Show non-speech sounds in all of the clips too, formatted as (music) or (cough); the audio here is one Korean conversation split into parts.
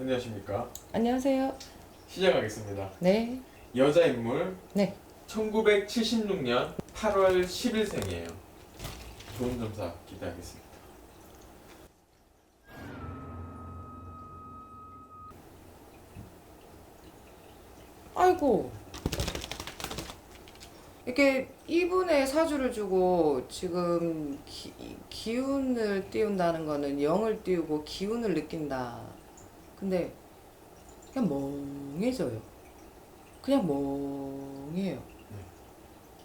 안녕하십니까. 안녕하세요. 시작하겠습니다. 네. 여자 인물 네. 1976년 8월 10일생이에요. 좋은 점사 기대하겠습니다. 아이고. 이렇게 이분의 사주를 주고 지금 기, 기운을 띄운다는 거는 영을 띄우고 기운을 느낀다. 근데 그냥 멍해져요. 그냥 멍해요.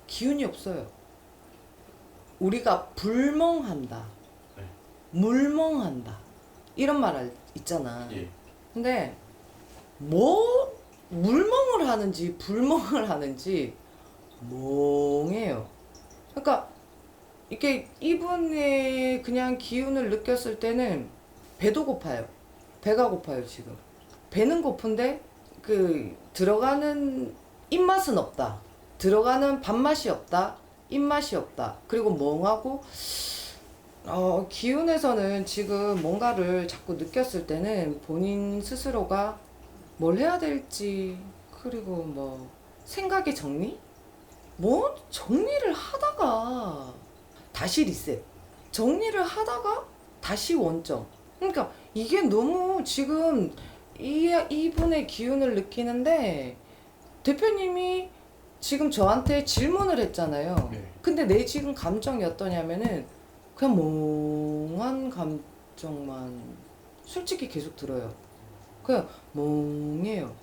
기운이 없어요. 우리가 불멍한다. 네. 물멍한다. 이런 말 알- 있잖아. 예. 근데 뭐 물멍을 하는지 불멍을 하는지 멍해요. 그러니까 이게 이분의 그냥 기운을 느꼈을 때는 배도 고파요. 배가 고파요 지금. 배는 고픈데 그 들어가는 입맛은 없다. 들어가는 밥맛이 없다. 입맛이 없다. 그리고 멍하고 어, 기운에서는 지금 뭔가를 자꾸 느꼈을 때는 본인 스스로가 뭘 해야 될지, 그리고 뭐, 생각의 정리? 뭐, 정리를 하다가 다시 리셋. 정리를 하다가 다시 원점. 그러니까 이게 너무 지금 이, 이분의 기운을 느끼는데, 대표님이 지금 저한테 질문을 했잖아요. 네. 근데 내 지금 감정이 어떠냐면은 그냥 멍한 감정만 솔직히 계속 들어요. 그냥 멍해요.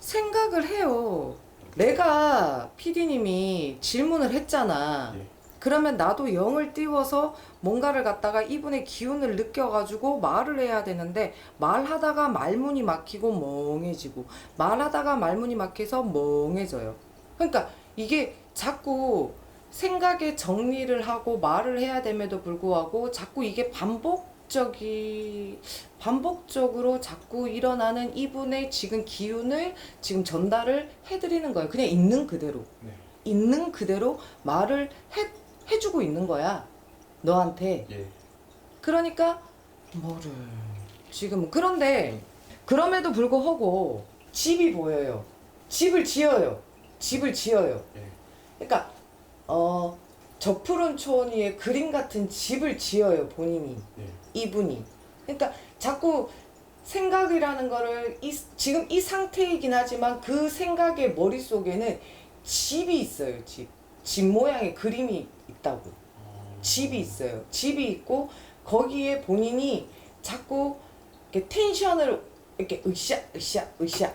생각을 해요. 내가 PD님이 질문을 했잖아. 예. 그러면 나도 영을 띄워서 뭔가를 갖다가 이분의 기운을 느껴가지고 말을 해야 되는데 말하다가 말문이 막히고 멍해지고 말하다가 말문이 막혀서 멍해져요. 그러니까 이게 자꾸 생각에 정리를 하고 말을 해야 됨에도 불구하고 자꾸 이게 반복적이 반복적으로 자꾸 일어나는 이분의 지금 기운을 지금 전달을 해드리는 거예요. 그냥 있는 그대로. 네. 있는 그대로 말을 해, 해주고 있는 거야. 너한테. 예. 그러니까, 뭐를. 지금, 그런데, 그럼에도 불구하고, 집이 보여요. 집을 지어요. 집을 지어요. 예. 그러니까, 어, 저 푸른 초원 위에 그림 같은 집을 지어요, 본인이. 예. 이분이. 그러니까 자꾸 생각이라는 거를 이, 지금 이 상태이긴 하지만 그 생각의 머릿속에는 집이 있어요, 집. 집 모양의 그림이 있다고. 어, 집이 있어요. 집이 있고 거기에 본인이 자꾸 이렇게 텐션을 이렇게 으쌰, 으쌰, 으쌰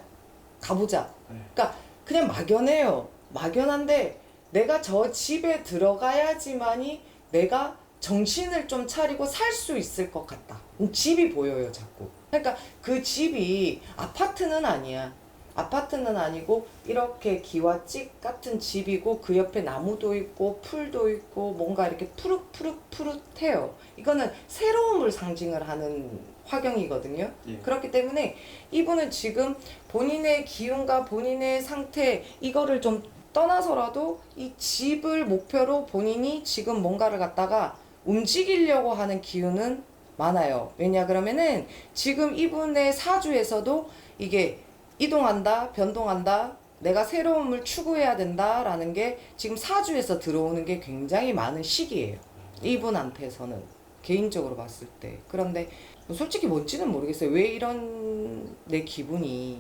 가보자. 네. 그러니까 그냥 막연해요. 막연한데 내가 저 집에 들어가야지만이 내가 정신을 좀 차리고 살 수 있을 것 같다. 음, 집이 보여요, 자꾸. 그러니까 그 집이 아파트는 아니야. 아파트는 아니고 이렇게 기와집 같은 집이고 그 옆에 나무도 있고 풀도 있고 뭔가 이렇게 푸릇푸릇푸릇해요. 이거는 새로움을 상징을 하는 화경이거든요. 예. 그렇기 때문에 이분은 지금 본인의 기운과 본인의 상태 이거를 좀 떠나서라도 이 집을 목표로 본인이 지금 뭔가를 갖다가 움직이려고 하는 기운은 많아요. 왜냐 그러면은 지금 이분의 사주에서도 이게 이동한다, 변동한다, 내가 새로움을 추구해야 된다라는 게 지금 사주에서 들어오는 게 굉장히 많은 시기예요. 이분한테서는 개인적으로 봤을 때. 그런데 솔직히 뭔지는 모르겠어요. 왜 이런 내 기분이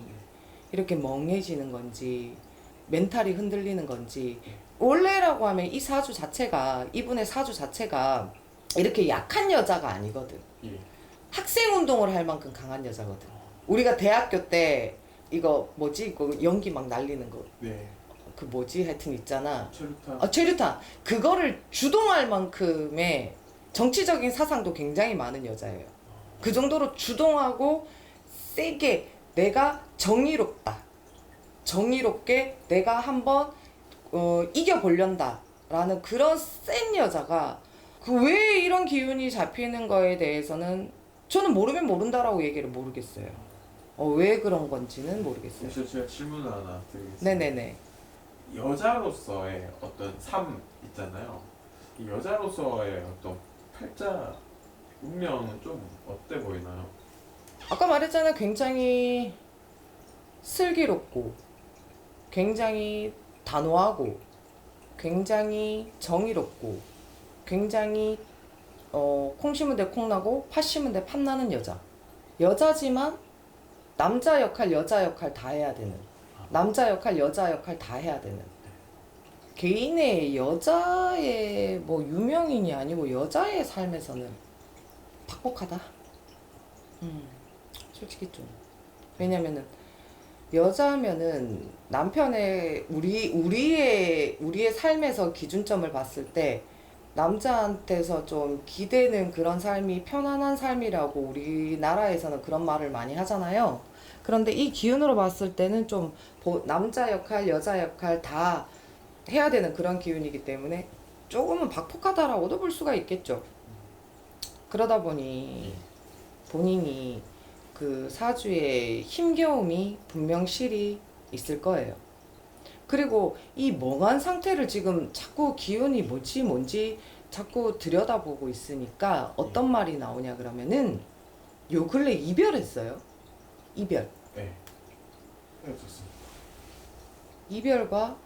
이렇게 멍해지는 건지, 멘탈이 흔들리는 건지. 원래라고 하면 이 사주 자체가, 이분의 사주 자체가 이렇게 약한 여자가 아니거든. 예. 학생 운동을 할 만큼 강한 여자거든. 우리가 대학교 때 이거 뭐지? 이거 연기 막 날리는 거. 네. 그 뭐지? 하여튼 있잖아. 체류탄. 아, 최류탄. 그거를 주동할 만큼의 정치적인 사상도 굉장히 많은 여자예요. 그 정도로 주동하고 세게 내가 정의롭다. 정의롭게 내가 한번 어, 이겨보련다. 라는 그런 센 여자가 그 왜 이런 기운이 잡히는 거에 대해서는 저는 모르면 모른다라고 얘기를 모르겠어요. 어, 왜 그런 건지는 모르겠어요. 저 제가 질문을 하나 드리겠습니다. 네네네. 여자로서의 어떤 삶 있잖아요. 이 여자로서의 어떤 팔자 운명은 좀 어때 보이나요? 아까 말했잖아요. 굉장히 슬기롭고, 굉장히 단호하고, 굉장히 정의롭고, 굉장히 어, 콩 심은 데 콩 나고 팥 심은 데 팥 나는 여자. 여자지만 남자 역할, 여자 역할 다 해야 되는. 남자 역할, 여자 역할 다 해야 되는. 개인의 여자의 뭐 유명인이 아니고 여자의 삶에서는 팍팍하다. 음, 솔직히 좀. 왜냐면은 여자면은 남편의 우리 우리의 우리의 삶에서 기준점을 봤을 때 남자한테서 좀 기대는 그런 삶이 편안한 삶이라고 우리나라에서는 그런 말을 많이 하잖아요. 그런데 이 기운으로 봤을 때는 좀 보- 남자 역할, 여자 역할 다 해야 되는 그런 기운이기 때문에 조금은 박폭하다라고도 볼 수가 있겠죠. 그러다 보니 본인이 그 사주에 힘겨움이 분명 실이 있을 거예요. 그리고 이 멍한 상태를 지금 자꾸 기운이 뭐지 뭔지 자꾸 들여다보고 있으니까 어떤 말이 나오냐 그러면은 요 근래 이별했어요. 이별. 네. 헤어졌습니다. 이별과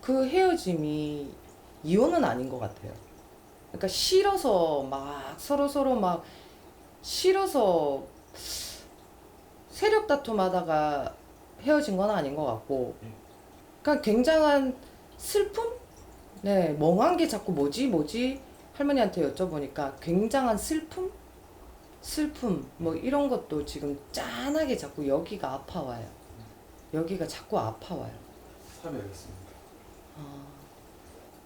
그 헤어짐이 이혼은 아닌 것 같아요. 그러니까 싫어서 막 서로 서로 막 싫어서 세력 다툼하다가 헤어진 건 아닌 것 같고, 그러니까 굉장한 슬픔? 네, 멍한 게 자꾸 뭐지 뭐지 할머니한테 여쭤보니까 굉장한 슬픔? 슬픔 뭐 이런 것도 지금 짠하게 자꾸 여기가 아파와요. 여기가 자꾸 아파와요. 사별했습니다. 아,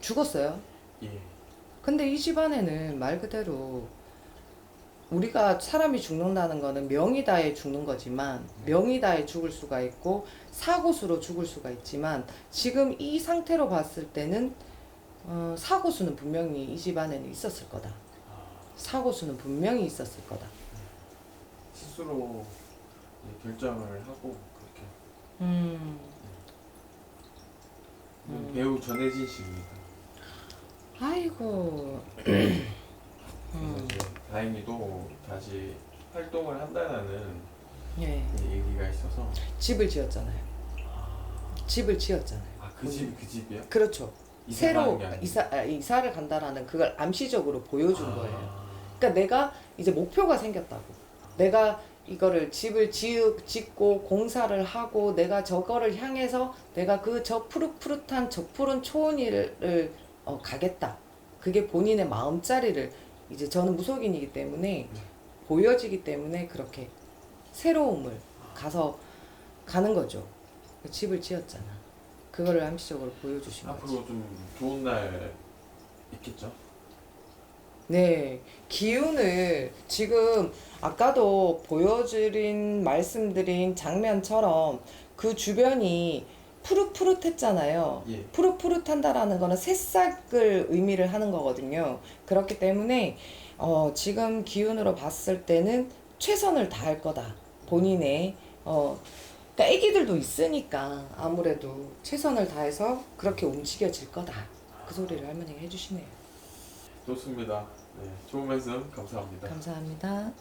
죽었어요. 예. 근데 이 집안에는 말 그대로 우리가 사람이 죽는다는 거는 명이 다해 죽는 거지만 명이 다해 죽을 수가 있고 사고수로 죽을 수가 있지만 지금 이 상태로 봤을 때는 어, 사고수는 분명히 이 집안에는 있었을 거다. 아, 사고수는 분명히 있었을 거다. 스스로 예, 결정을 하고 그렇게 음, 음. 배우 전혜진 씨입니다. 아이고. (clears throat) 음, 이제 다행히도 다시 활동을 한다는 예. 얘기가 있어서 집을 지었잖아요. 집을 지었잖아요. 아 그 집 그 집이요? 그렇죠. 이사 새로 가는 게 아니고. 이사 아, 이사를 간다라는 그걸 암시적으로 보여준 아. 거예요. 그러니까 내가 이제 목표가 생겼다고. 내가 이거를 집을 지으, 짓고 공사를 하고 내가 저거를 향해서 내가 그 저 푸릇푸릇한 저 푸른 초원이를 어, 가겠다. 그게 본인의 마음자리를 이제 저는 무속인이기 때문에 보여지기 때문에 그렇게 새로움을 가서 가는 거죠. 집을 지었잖아. 그거를 암시적으로 보여주신 거지. 앞으로 좀 좋은 날 있겠죠? 네, 기운을 지금 아까도 보여드린 말씀드린 장면처럼 그 주변이 푸릇푸릇했잖아요. 예. 푸릇푸릇한다라는 거는 새싹을 의미를 하는 거거든요. 그렇기 때문에 어, 지금 기운으로 봤을 때는 최선을 다할 거다. 본인의 어, 그러니까 애기들도 있으니까 아무래도 최선을 다해서 그렇게 움직여질 거다. 그 소리를 할머니가 해주시네요. 좋습니다. 네, 좋은 말씀 감사합니다. 감사합니다.